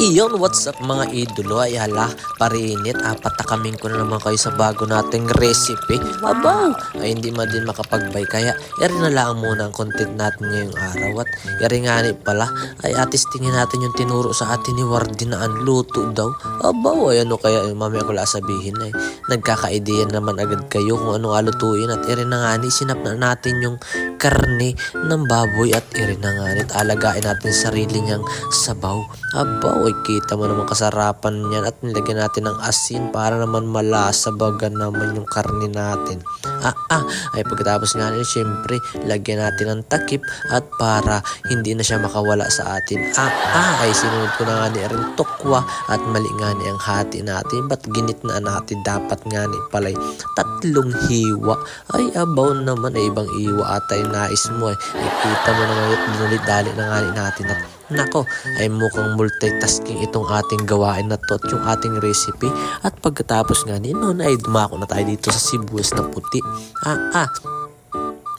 Iyon, what's up mga idolo? Ay hala, parinit. Apat na kaming ko na naman kayo sa bago nating recipe. Abaw! Ay hindi man din makapagbay. Kaya, yari na lang muna ang content natin ngayong araw. At yari nga ni pala, ay atis tingin natin yung tinuro sa atin ni Wardy na ang luto daw. Abaw, ay ano kaya, mamaya ko lang sabihin ay nagkaka-idea naman agad kayo kung ano alutuin. At yari na nga ni, sinap na natin yung karne ng baboy at iri na nga ni, at alagain natin sarili niyang sabaw. Abaw, ay kita mo naman kasarapan niyan at nilagyan natin ng asin para naman malasa baga naman yung karne natin. Ah, ah, ay pagkatapos nga niya, syempre, lagyan natin ng takip at para hindi na siya makawala sa atin. Ah, ah, ay sinunod ko na nga ni rin tokwa at mali nga ni ang hati natin. Ba't ginit na natin dapat nga ni palay tatlong hiwa. Ay, abaw naman, ay ibang iwa ata yung nais mo eh. Ikita mo naman yung dinulit-dali na nga natin at Nako, ay mukhang multitasking itong ating gawain na to at yung ating recipe. At pagkatapos nga ni noon ay dumako na tayo dito sa sibuyas na puti. Ah, ah,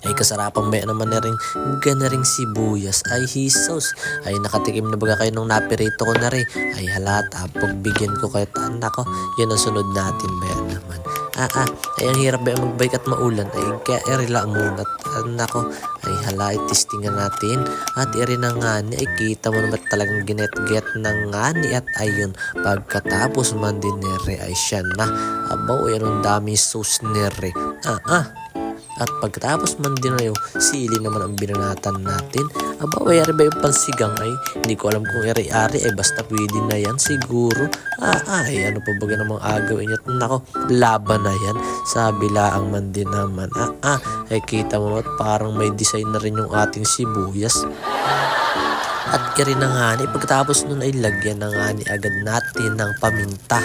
ay kasarapan ba naman na rin gana ring sibuyas? Ay hisos ay nakatikim na baga kayo nung napirito ko na rin. Ay halata. Pagbigyan ko kayo. Tanda ko yan ang sunod natin ba naman ah ah. Ay ang hirap ba magbike at maulan? Ay kaya irila muna. At nako. Ay hala testingan natin. At iri na nga ni ay kita mo naman talagang ginet-get na nga ni. At ayun pagkatapos man din nere ay siya na. Abaw yan ang dami sauce nere ah ah at pagkatapos man din na yung sili naman ang binanatan natin. Aba, wayari ba yung pansigang ay? Hindi ko alam kung eri-ari ay basta pwede na yan siguro. Ah, ay, ano pa ba namang agawin niya? Nako, laban na yan. Sabi laang man din naman. Ah, ah, ay kita mo at parang may design na rin yung ating sibuyas. At iri na nga ni, pagkatapos nun ay lagyan nga ni agad natin ng paminta.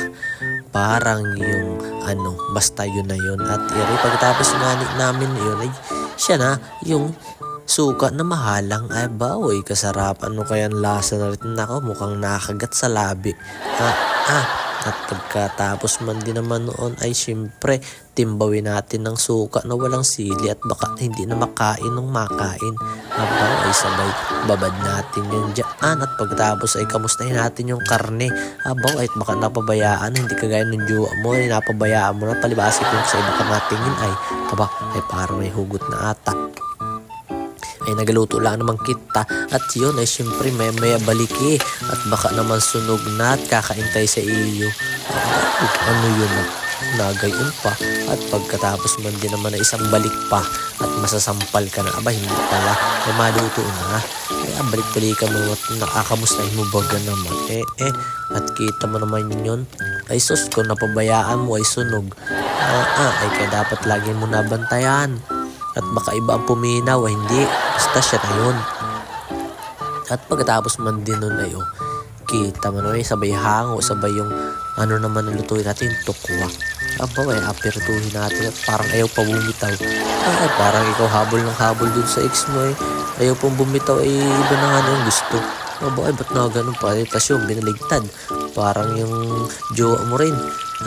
Parang yung ano, basta yun na yun. At iri, pagkatapos nga ni namin yun ay siya na yung suka na mahalang. Ay bawoy kasarap ano kaya lasa na rin? Nako mukhang nakagat sa labi. Ah, ah at pagkatapos man din naman noon ay syempre timbawin natin ng suka na walang sili at baka hindi na makain ng makain. Habang ay sabay babad natin yung dyan at pagkatapos ay kamustahin natin yung karne. Habang ay baka napabayaan hindi kagaya ng jowa mo ay napabayaan mo na palibasi kung sa iba ka natingin ay aba ay parang may hugot na ata ay nagaluto lang naman kita. At yun ay syempre may maya baliki at baka naman sunog na at kakaintay sa iyo. Ay, ano yun? Na nagayon pa. At pagkatapos man din naman na isang balik pa. At masasampal ka na. Aba hindi pala. Ay maluto na. Kaya balik-balikan mo at nakakamustahin mo baga naman? Eh eh. At kita mo naman yun. Ay sus kung napabayaan mo ay sunog. Ah, ah ay kaya dapat lagi mo nabantayan at baka iba ang puminaw, ay hindi. Basta siya na yun. At pagkatapos man din nun ay, oh, kita mo na sabay hango, sabay yung ano naman ang lutuin natin, tukwa. Aba, ay apertuhin natin at parang ayaw pa bumitaw. Ay, parang ikaw habol ng habol dun sa ex mo eh. Ayaw pong bumitaw, ay iba na nga na yung gusto. Aba, ay ba't na ganun pa? Tapos yung binaligtad. Parang yung jowa mo rin.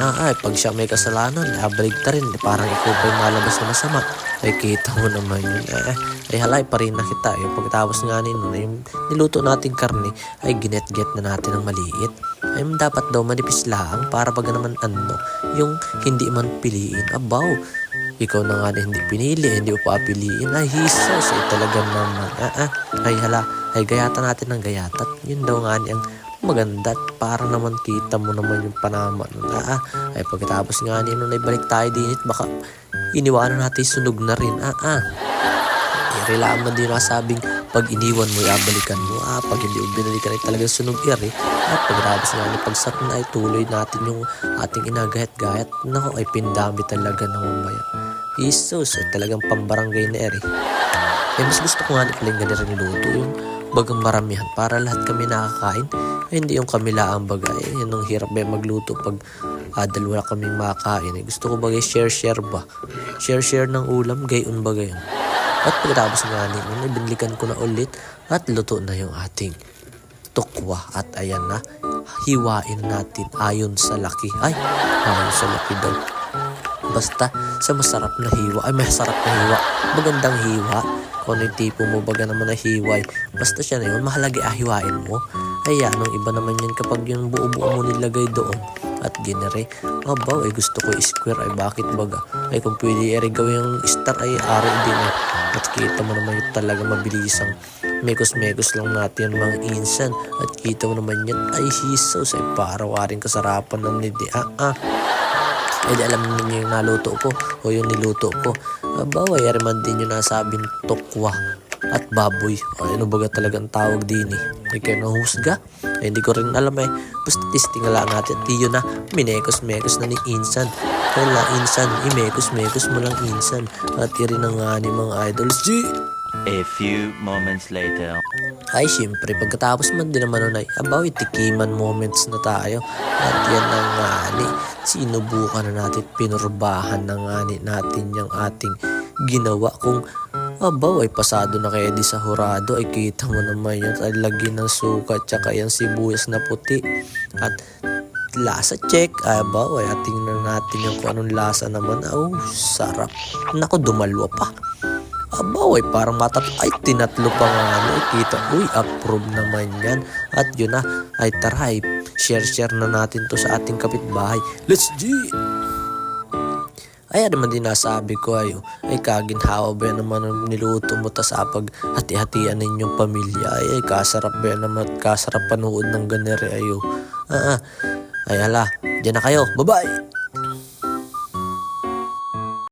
Ah, ay, pag siya may kasalanan, abaligtad rin. Parang ikaw pa yung malabas na masama. Ay, kita mo naman yun. Eh, ay halay pa rin na kita. Eh, pagkatapos nga nun, yung niluto nating karne, ay ginet-get na natin ng maliit. Ay, dapat daw manipis lang para pag naman ano, yung hindi man piliin. Abaw, ikaw na nga na hindi pinili, hindi mo pa piliin. Ay, hisos, ay talaga naman. Ah, ah, ay hala, ay gayatan natin ng gayatat. Yun daw nga ni ang maganda at para naman kita mo naman yung panama nun. Ah, ah, ay pagkatapos nga ni nun ay balik tayo din at baka iniwanan natin sunog na rin. Ah, ah. Irelaam na din nasabing pag iniwan mo, ibalikan mo. Ah, pag hindi mo binalikan ay talagang sunog iri. At pagkatapos nga ni pagsat na ay tuloy natin yung ating inagayat-gayat. Nako ay pindami talaga ng mamaya. Isus, ay talagang pambarangay na eri. Eh, mas gusto ko nga ni paling ganito luto yung bagang maramihan para lahat kami nakakain. Ay, hindi yung kami lang bagay. Yan ang hirap ba magluto pag ah, dalawa kaming makakain. Eh, gusto ko bagay share-share ba? Share-share ng ulam, gayon ba gayon? At pagkatapos nga nun, ay binilikan ko na ulit at luto na yung ating tukwa. At ayan na, hiwain natin ayon sa laki. Ay, ayon sa laki daw. Basta sa masarap na hiwa, ay masarap na hiwa, magandang hiwa. Kung ano yung tipo mo baga naman na hiway. Basta siya na yun, mahalaga ahiwain mo. Ay, anong iba naman yun kapag yung buo-buo mo nilagay doon at ginere. Abaw, ay gusto ko i-square ay bakit baga? Ay kung pwede i gawin yung star ay ari din eh. At kita mo naman yung talaga mabilisang mekos-mekos lang natin yung mga insan. At kita mo naman yan ay hisos ay parawaring kasarapan ng nidi. Ah, ah. Eh di alam ninyo yung naluto ko o yung niluto ko. Abaw, ay ariman din yung nasabing tokwa at baboy. Ay, ano baga talagang tawag din eh. Ay kayo nahusga? Ay, hindi ko rin alam eh. Basta tistingala natin. Tiyo na, minekos-mekos na ni Insan. Wala, Insan, imekos-mekos mo lang Insan. At rin na nga ni mga idols. G! A few moments later. Ay, siyempre, pagkatapos man din naman nun ay, abaw, tikiman moments na tayo. At yan na nga ni, sinubukan na natin, pinurbahan na nga natin yung ating ginawa. Kung, abaw, ay pasado na kaya di sa hurado, ay kita mo naman yun, ay lagyan ng suka, tsaka yung sibuyas na puti. At, lasa check, ay abaw, ay tingnan natin yung kung anong lasa naman. Oh, sarap. Naku, dumalwa pa. Abaw ay parang matat ay tinatlo pa nga ano kita uy approve naman yan. At yun na ay tara ay share share na natin to sa ating kapitbahay. Let's G! Ay ano man din nasabi ko ayo ay kaginhawa ba yan naman niluto mo tas apag hati-hatian ninyong pamilya? Ay, ay kasarap ba yan naman kasarap panood ng ganere ayo ah, ah. ay hala dyan na kayo. Bye bye